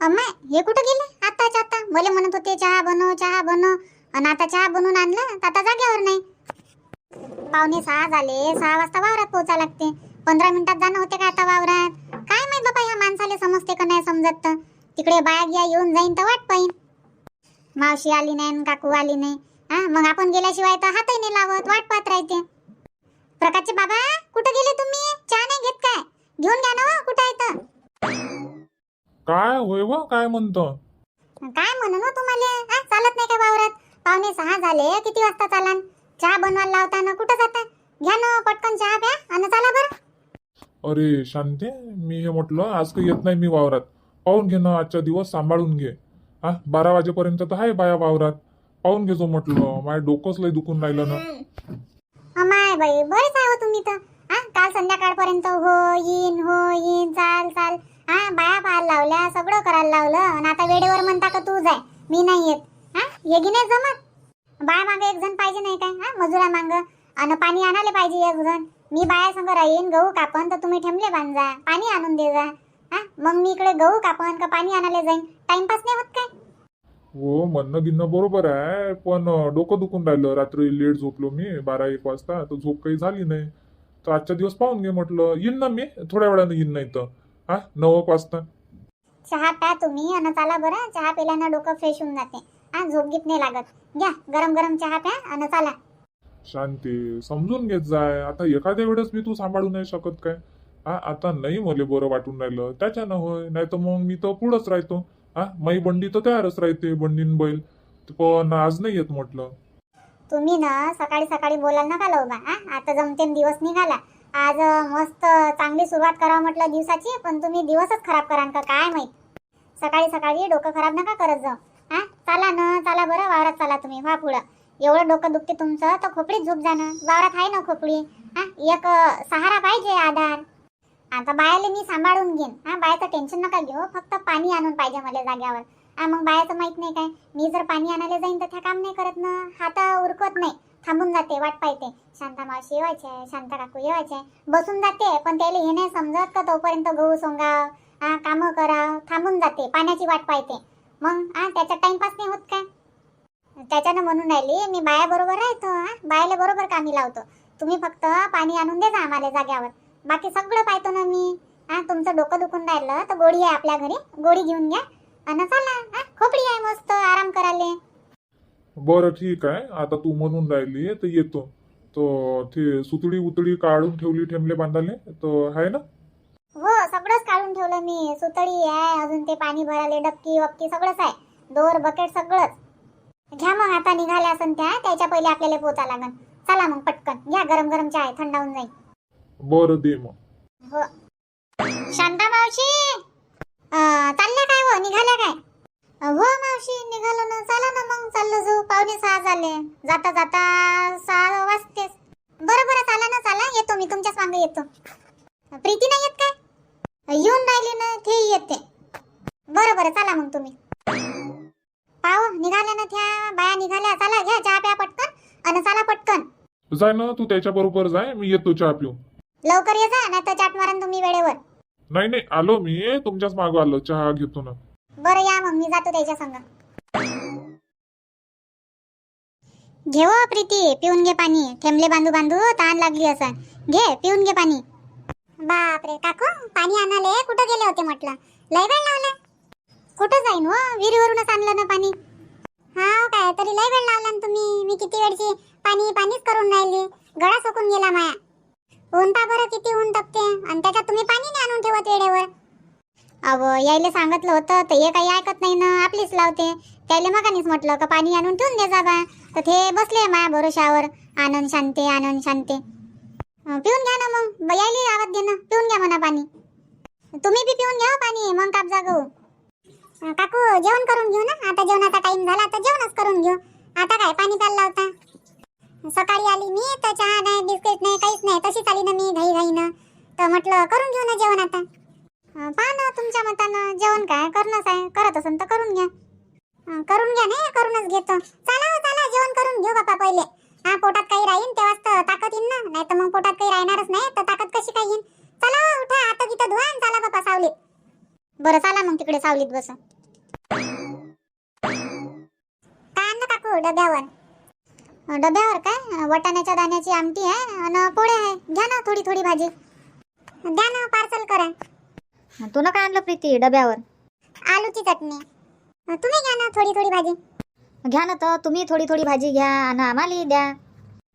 अम्मा हे कुठं गेले? आताच आता मला म्हणत होते चहा बनव चहा बनव. आणि आता चहा बनवून आणला तर आता जाग्यावर नाही. पावणे सहा झाले सहा वाजता वावरात पोहोचा लागते. पंधरा मिनिटात जाणं होते का आता वावरात? काय माहीत बाबा ह्या माणसाला समजते का नाही समजत? तर तिकडे बाया गिया येऊन जाईन तर वाट पाहिन. मावशी आली नाही आणि काकू आली नाही. हा मग आपण गेल्याशिवाय तर हातही नाही लावत वाट पाहत राहते. प्रकाशचे बाबा कुठं गेले तुम्ही? चहा नाही घेत काय? घेऊन घ्या ना हो, काय होय व काय म्हणतं? काय म्हणून हो तुम्हाला? हा चालत नाही का वावरात? पावणे सहा झाले किती वाजता चालान? चहा बनवायला लावताना कुठं जाता? घ्या ना पटकन चहा प्या आणि चला बरं. अरे शांते मी हे म्हटलं आज काही येत नाही मी वावरात. पाहून घे ना आजचा दिवस सांभाळून घे. हा बारा वाजेपर्यंत तर आहे बाया वावरात. पाहून घेजो म्हटलं माझ्या डोकंच लय दुखून राहिलं ना. अमाय बाई बरेच आहे हो तुम्ही तर. हा काल संध्याकाळपर्यंत हो येईन हो येईन चाल चाल. हा बाया पाहायला लावल्या सगळं करायला लावलं. आणि आता वेळेवर म्हणता का तू जाय मी नाही येत. हा हे की नाही जमत? बाया मागे एक जण पाहिजे नाही काय? हा मजुरा मांग. आणि पाणी आणायला पाहिजे एक जण. मी बाया संग राहीन गहू कापन तर तुम्ही ठेमले बांधा पाणी आणून दे जा. हा मग मी इकडे गहू कापन का पाणी आणायला जाईन. टाइमपास नाही होत काय? हो म्हणणं गिणणं बरोबर आहे पण डोकं दुखून राहिलं. रात्री लेट झोपलो मी बारा एक वाजता. तर झोप काही झाली नाही. तर आजचा दिवस पाहून घे म्हटलं. येईन ना मी? थोड्या वेळानं येईन नाही तर. हा नऊ वाजता. चहा प्या तुम्ही आणि चाला बरं. चहा पिल्यानं डोकं फ्रेश होऊन जाते. हा झोप गीत नाही लागत. घ्या गरम गरम चहा प्या आणि चाला. शांती समजून घेत जाय. आता एखाद्या वेळेस मी तू सांभाळू नाही शकत काय? हा आता नाही मला बरं वाटून राहिलं. त्याच्यानं होय नाही तर मग मी तर पुढंच राहतो. हा माई बंडी तर तयारच राहते बंडीन बैल. पण आज नाही येत म्हटलं. तुम्ही ना सकाळी सकाळी बोलायला नका लावू बा. हा आता जमतेम दिवस निघाला. आज मस्त चांगली सुरुवात करावं म्हटलं दिवसाची पण तुम्ही दिवसच खराब कराल का काय माहीत? सकाळी सकाळी डोकं खराब नका करत जाऊ. हा? चला ना चला बरं वावरात चला तुम्ही व्हा पुढं. एवढं डोकं दुखते तुमचं तर खोपडीत झोप जाणं वावरात आहे ना खोपडी? हा? एक सहारा पाहिजे आधार. आता बायाला मी सांभाळून घेईन. हा बायाचं टेन्शन नका घेऊ हो. फक्त पाणी आणून पाहिजे मला जाग्यावर. हा मग बायाचं माहीत नाही काय? मी जर पाणी आणायला जाईन तर त्या काम नाही करत ना. हात उरकत नाही. थांबून जाते वाट पाहते. शांता मावशी येवायचे आहे शांता काकू येवायचे आहे. बसून जाते पण त्याला हे नाही समजत का तोपर्यंत गहू सोंगाव हा कामं कराव थांबून जाते पाण्याची वाट पाहते. मग हा त्याचा टाइमपास नाही होत काय? त्याच्यानं म्हणून राहिली मी बाया बरोबर राहतो हा बायाला बरोबर कामी लावतो. तुम्ही फक्त पाणी आणून दे जा आम्हाला जाग्यावर. बाकी सगळं पाहतो ना मी. हा तुमचं डोकं दुखून राहिलं तर गोळी आहे आपल्या घरी गोळी घेऊन घ्या. आणि चला हा खोपडी आहे मस्त आराम करायला. बरं ठीक आहे आता तू म्हणून राहिली तर येतो. तर ते सुतळी उतळी काढून ठेवली ठेमले बांधाले तर आहे ना? हो सगळंच काढून ठेवलं मी. सुतळी आहे अजून ते पाणी भरायला डबकी वक्की सगळंच आहे. दोर बकेट सगळंच. घ्या मग आता निघाल्या असन त्या त्याच्या पहिले आपल्याला पोचा लागन. चला मग पटकन. घ्या गरम गरम आहे, थंड होऊन जाईल. बरं दे मग. हो. शांता मावशी! चालल्या काय हो? निघाल्या काय? हो मावशी निघालो ना. चला ना मग. चाललो जाऊ. पावणे सहा झाले. जाता जाता सहा वाजतेच बरं बरं. चला ना चला. येतो मी. तुमच्याच मागे येतो. प्रीती नाही येत काय? येऊन राहिली ना ते येते. बरं बरं. चला मग तुम्ही. पाव निघाल्या ना त्या. बाया निघाल्या. चला घ्या चहा प्या पटकन. आणि चला पटकन. जाय ना. तू त्याच्या बरोबर जाय. मी येतो चहा पिऊन. लवकर ये जा. नाही तर चाट मारण तुम्ही वेळेवर. नाही नाही. आलो मी. तुमच्याच मागं आलो. चहा घेतो ना. बरं या मग मी जातो त्याच्या संग. घेव प्रीती पिऊन घे पाणी. थेंबले बांधू बांधू ताण लागली असं घे पिऊन घे पाणी. बापरे काकू पाणी आणाले. कुठं गेले होते म्हटलं? लय वेळ लावला. कुठं जाईन हो? विहिरीवरूनच आणलं ना पाणी. हा काय तरी लय वेळ लावला ना तुम्ही. मी किती वेळची पाणी पाणीच करून राहिली. गळा सोकून गेला माया. ऊन पा बरं किती ऊन तपते. आणि त्याच्यात तुम्ही पाणी नाही आणून ठेवत वेळेवर. अव यायला सांगितलं होतं तर हे काही ऐकत नाही ना आपलीच लावते. त्याला मगानीच म्हटलं का पाणी आणून ठेवून दे जा बा तर ते बसले माया भरोशावर आनंद शांते आनंद शांते. पिऊन घ्या ना मग. ब- यायला आवाज दे ना. पिऊन घ्या म्हणा पाणी. तुम्ही बी पिऊन घ्या हो पाणी. मग काप जागो. काकू जेवण करून घेऊ ना? आता जेवणाचा टाइम झाला तर जेवणच करून घेऊ. आता काय पाणी प्यायला होता सकाळी आली मी तर चहा नाही बिस्किट नाही काहीच नाही. तशीच आली ना मी घाई घाई ना तर म्हटलं करून घेऊ ना जेवण आता. पहा ना तुमच्या मतानं जेवण काय करणंच आहे. करत असेल तर करून घ्या. अं, करून घ्या नाही करूनच घेतो. चला हो, चला जेवण करून घेऊ बापा पहिले. हा पोटात काही राहीन तेव्हाच तर ताकद येईन ना. नाही तर मग पोटात काही राहणारच नाही तर ताकद कशी काय येईन? चला हो, उठा आता तिथं धुवा आणि चला बापा सावलीत. बरं चला मग तिकडे सावलीत बस. काय आणलं काकू डब्यावर. अं, डब्यावर काय? वटाण्याच्या दाण्याची आमटी आहे आणि पोळ्या आहे. घ्या ना थोडी थोडी भाजी. द्या ना पार्सल करा. तू ना काय आणलं प्रीती डब्यावर. आलूची चटणी. तुम्ही घ्या ना थोडी थोडी भाजी. घ्या ना तर तुम्ही थोडी थोडी भाजी घ्या आणि आम्हाला द्या.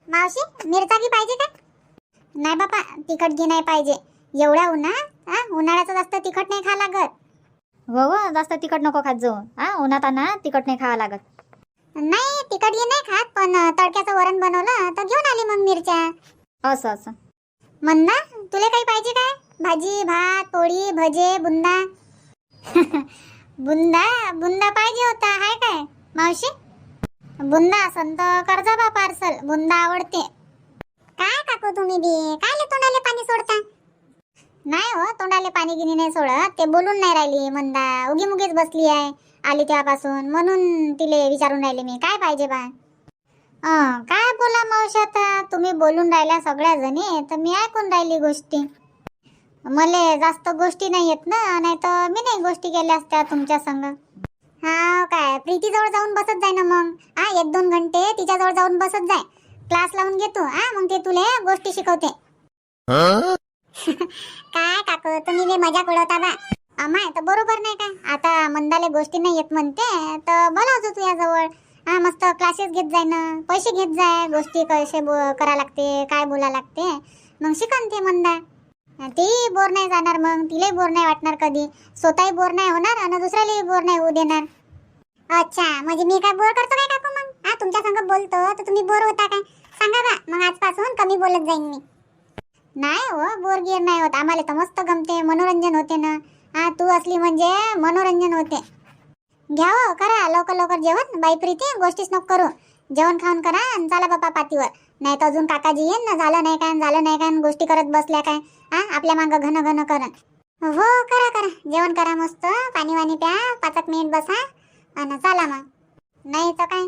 मावशी मिरचा बी पाहिजे का? नाही बापा तिखट घे नाही पाहिजे. एवढ्या उन्हात हा उन्हाळ्याचं जास्त तिखट नाही खा लागत. हो हो जास्त तिखट नको खात जाऊ. हा उन्हात आणा तिखट नाही खावं लागत. नाही तिखट घे नाही खात पण तडक्याचं वरण बनवलं तर घेऊन आली मग मिरच्या. असं असं. म्हणना तुला काही पाहिजे काय? भाजी भात पोळी भजे बुंदा. बुंदा बुंदा पाहिजे होता हाय काय मावशी? बुंदा असन तर कर्जा बा पार्सल बुंदा आवडते. काय काकू तुम्ही बी? काय तोंडाले पाणी सोडता? नाही हो तोंडाले पाणी गिनी नाही सोडत. ते बोलून नाही राहिली मंदा. उगी मुगीच बसली आहे आली तेव्हापासून. म्हणून तिले विचारून राहिले मी काय पाहिजे बा? काय बोला मावशी आता? तुम्ही बोलून राहिल्या सगळ्या जणी तर मी ऐकून राहिली गोष्टी. मले जास्त गोष्टी नाही येत ना नाही तर मी नाही गोष्टी केल्या असत्या तुमच्या संग. हा काय प्रीतीजवळ जाऊन बसत जाय ना मग. हा एक दोन घंटे तिच्याजवळ जाऊन बसत जाय. क्लास लावून घेतो हा मग ते तुले गोष्टी शिकवते. काय काकू तुम्ही बी मजा उडवता बा. अमाय तर बरोबर नाही काय. आता मंदाले गोष्टी नाही येत म्हणते तर बोलावतो तुझ्या जवळ हा मस्त क्लासेस घेत जाय ना. पैसे घेत जाय गोष्टी कसे बो- करा लागते काय बोला लागते. मग शिकन ते मंदा. ती बोर नाही जाणार मग. तिलाही बोर नाही वाटणार कधी. स्वतःही बोर नाही होणार आणि दुसऱ्यालाही बोर नाही होऊ देणार. अच्छा म्हणजे मी काय बोर करतो काय काकू मग? हा तुमच्या संग बोलतो तर तुम्ही बोर होता काय? सांगा बा मग आजपासून कमी बोलत जाईन मी. नाही हो बोर गिर नाही होत. आम्हाला तर मस्त गमते मनोरंजन होते ना. हा तू असली म्हणजे मनोरंजन होते. घ्या हो करा लवकर लवकर जेवण. बाई प्रीती गोष्टीच नको करू. जेवण खाऊन करा आणि चला बापा पातीवर. नाही तर अजून काकाजी येईन ना झालं नाही काय झालं नाही काय गोष्टी करत बसल्या काय? हा आपल्या मागं घन घन करत हो करा करा. जेवण करा मस्त. पाणी वाणी प्या. पाच एक मिनिट बसा. आणि चला मग. नाही तर काय?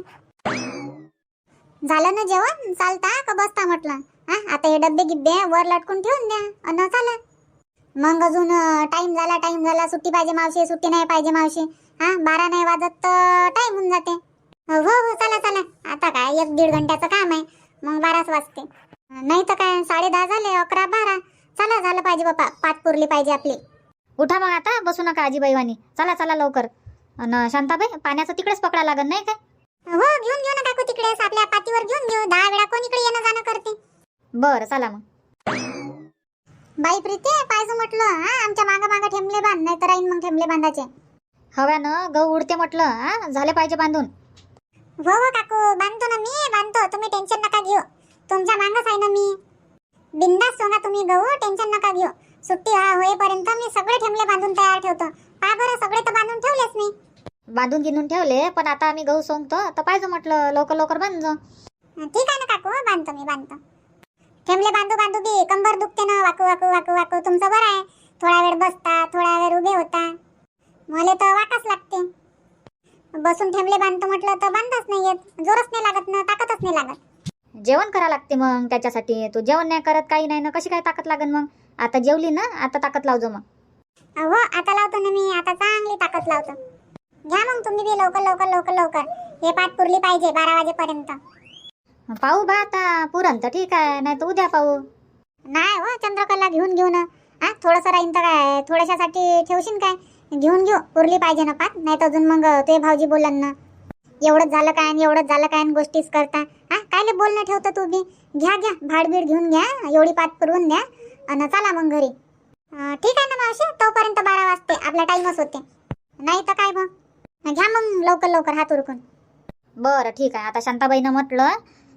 झालं ना जेवण? चालता का बसता म्हटलं? हा आता हे डब्बे गिब्बे वर लटकून ठेवून द्या. अन चला. मग अजून टाइम झाला टाइम झाला. सुट्टी पाहिजे मावशी सुट्टी नाही पाहिजे मावशी. हा बारा नाही वाजत तर टाइम होऊन जाते. हो हो चला चला. आता काय एक दीड घंट्याचं काम आहे. बाराच वाजते. नाही तर काय साडे दहा झाले अकरा बारा. चला झालं पाहिजे बापा पाच पुरली पाहिजे आपली. उठा मग आता बसू नका आजीबाईवानी. चला चला लवकर. आणि शांताबाई पाण्याचं तिकडेच पकडा लागत नाही काय हो घेऊन घेऊ ना काकू तिकडेच आपल्या पातीवर घेऊन घेऊ. दहा वेळा कोण इकडे येणं जाणं करते? बरं चला मग. बाई प्रीती पाहिजे म्हटलं हा आमच्या मागं मागं ठेमले बांध नाही तर राहीन मग ठेमले बांधायचे हव्यानं गहू उडते म्हटलं हा झाले पाहिजे बांधून. हो हो काकू बांधतो ना मी बांधतो. तुम्ही टेन्शन नका घेऊ. तुमच्या मागच आहे ना मी. बिंदास सोंगा तुम्ही गहू टेन्शन नका घेऊ. सुट्टी हा होईपर्यंत मी सगळे ठेमले बांधून तयार ठेवतो. पा बरं सगळे तर बांधून ठेवलेच नाही बांधून गिनून ठेवले पण आता आम्ही गहू सोंगतो तर पाहिजे म्हटलं लवकर लवकर बांधतो ठीक आहे ना काकू बांधतो मी बांधतो. ठेमले बांधू बांधू बी कंबर दुखते ना वाकू वाकू वाकू वाकू. तुमचं बरं आहे. थोडा वेळ बसता थोडा वेळ उभे होता. मला तर वाकच लागते. बसून ठेमले बांधतो म्हटलं तर बांधताच नाही येत. जोरच नाही लागत ना ताकदच नाही लागत. जेवण करा लागते मग त्याच्यासाठी. तू जेवण नाही करत काही नाही ना कशी काय ताकद लागन मग? आता जेवली ना आता ताकद लावजो मग. हो आता लावतो ना मी आता चांगली ताकद लावतो. घ्या मग तुम्ही बी लवकर लवकर लवकर लवकर. हे पाठ पुरली पाहिजे बारा वाजेपर्यंत. पाहू बा आता पुरण तर ठीक आहे नाही तर उद्या पाहू. नाही हो चंद्रकला घेऊन घेऊ ना. हा थोडंसं राहीन तर काय थोड्याशासाठी ठेवशील काय? घेऊन घेऊ पुरली पाहिजे ना पाठ नाही तर अजून मग ते भाऊजी बोलन ना. एवढंच झालं काय आणि एवढंच झालं काय आणि गोष्टीच करता? हा कायले बोलणं ठेवतं तू बी घ्या घ्या. भाडबीड घेऊन घ्या एवढी पाठ पुरवून द्या आणि चला मग घरी. ठीक आहे ना मावशी? तोपर्यंत बारा वाजते. आपला टाइमच होते. नाही तर काय मग? घ्या मग लवकर लवकर हात उरकून. बरं ठीक आहे. आता शांताबाईनं म्हटलं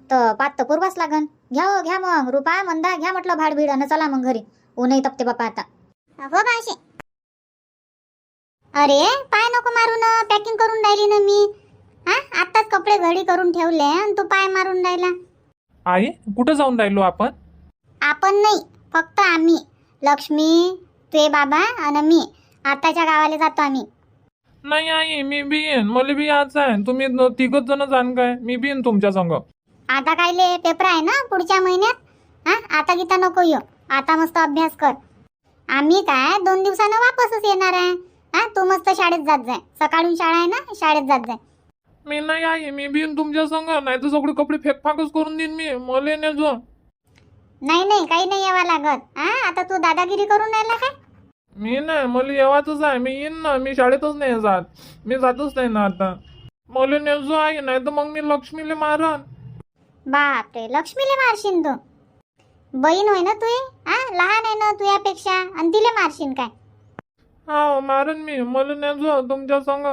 तर पाच तर पुरवाच लागन. घ्या हो घ्या मग. रुपा मंदा घ्या म्हटलं भाडभीड आणि चला मग घरी. ऊनही तपते बापा आता. हो मावशी. अरे पाय नको मारू ना. पॅकिंग करून राहिली ना मी. हा? आताच कपडे घडी करून ठेवले आणि तू पाय मारून राहिला. आई कुठं जाऊन राहिलो आपण? आपण नाही फक्त आम्ही. लक्ष्मी ते बाबा आणि मी. आताच्या गावाला जातो आम्ही. नाही आई मी बी येईन मला बी यायचं आहे. तुम्ही न- तिघच जण जाण काय? मी बी येईन तुमच्या संग. आता कायले पेपर आहे ना पुढच्या महिन्यात? हा? आता गीता नको येऊ. आता मस्त अभ्यास कर. आम्ही काय दोन दिवसानं वापसच येणार आहे. हा? तू मस्त शाळेत जात जाय. सकाळून शाळा आहे ना? शाळेत जात जाय. मी नाही आई मी बी येईन तुमच्या संग. नाही तर सगळे कपडे फेकफाकच करून देईन मी. मला ने जो. नाही नाही काही नाही यावं लागत. हा आता तू दादागिरी करून राहिला काय? मी नाही मला येवाचंच आहे. मी येईन ना. मी शाळेतच नाही जात. मी जातच नाही ना आता. मला ने जो आहे नाही तर मग मी लक्ष्मीले मारन. बापरे लक्ष्मीले मारशील तू. बहीण होय ना तू हा लहान आहे ना तुझ्यापेक्षा आणि तिले मारशील काय? हा मारन मी. मला ने जो तुमच्या संग.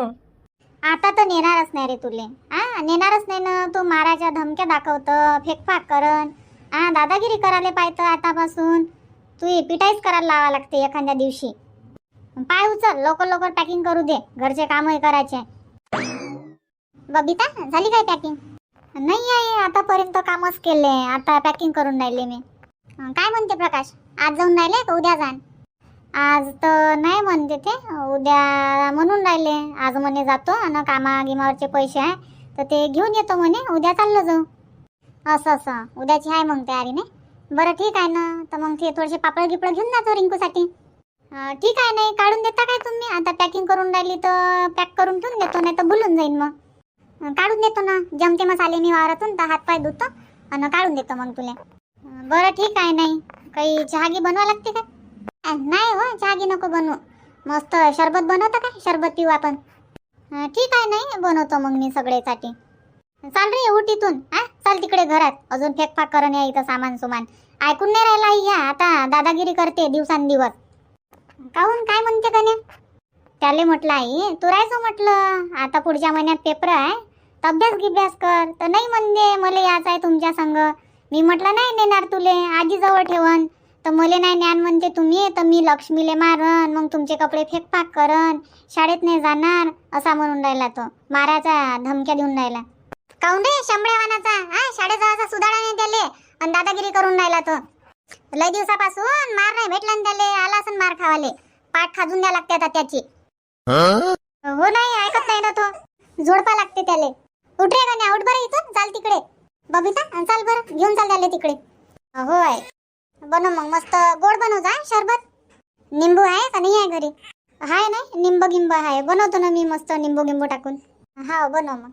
आता तर नेणारच नाही रे तुले. हा नेणारच नाही ना. तू माराच्या धमक्या दाखवतं फेकफाक करन आ दादागिरी करायला पाहिजे आतापासून. तू पिटाईच करायला लावा लागते एखाद्या दिवशी. पाय उचल लवकर लवकर पॅकिंग करू दे. घरचे कामही करायचे. बबिता झाली काय पॅकिंग नाही आहे आतापर्यंत कामच केले आता पॅकिंग करून राहिले मी. काय म्हणते प्रकाश? आज जाऊन राहिले का उद्या जाण? आज तर नाही म्हणते ते उद्या म्हणून राहिले. आज म्हणे जातो आणि कामा गिमावरचे पैसे आहे तर ते घेऊन येतो म्हणे. उद्या चाललो जाऊ. असं असं. उद्याची आहे मग तयारी नाही. बरं ठीक आहे ना. तर मग ते थोडेसे पापड गिपड घेऊन जातो रिंकूसाठी. ठीक आहे नाही काढून देता काय तुम्ही? आता पॅकिंग करून राहिली तर पॅक करून ठेवून देतो नाही तर भुलून जाईन मग. काढून देतो ना. जमते आले मी वावरातून तर हातपाय धुतो आणि काढून देतो मग तुला. बरं ठीक आहे नाही. काही चहागी बनवा लागते का नाही हो चहागी नको बनवू. मस्त शरबत बनवता काय? शरबत पिऊ आपण. ठीक आहे नाही बनवतो मग मी सगळेसाठी चाल रे उठ हा चाल तिकडे घरात. अजून फेकफाक करून या इथं सामान सुमान ऐकून नाही राहिला आई ह्या आता दादागिरी करते दिवसांदिवस. काहून काय म्हणते कने त्याले म्हटलं आई तू राहायचो म्हटलं? आता पुढच्या महिन्यात पेपर आहे. तर अभ्यास गिभ्यास कर. तर नाही म्हणते मला यायचं आहे तुमच्या संग. मी म्हटलं नाही नेणार तुले. आजी जवळ ठेवण तर मले नाही ज्ञान म्हणते तुम्ही तर मी लक्ष्मीले मारन मग तुमचे कपडे फेकफाक करन शाळेत नाही जाणार असा म्हणून राहिला तो. मारायचा धमक्या देऊन राहिला. काऊन रे शंभळ्यावानाचा हा शाळेत जायचा सुधारणा नाही त्याले. आणि दादागिरी करून राहिला तो. लय दिवसापासून मार नाही भेटला ना त्याले आला असं मार खावाले. पाठ खाजून द्या लागते आता त्याची. हो? नाही ऐकत नाही ना तो. जोडपा लागते त्याले. उठ रे गाण्या उठ बरं इथून चाल तिकडे. बबिता चाल बरं घेऊन चाल त्याले तिकडे. हो आहे बनव मग. मस्त गोड बनव जा शरबत. निंबू आहे का नाही आहे घरी? आहे नाही? निंब गिंब आहे. बनवतो ना मी मस्त निंबू गिंबू टाकून. हा हो, बनव मग.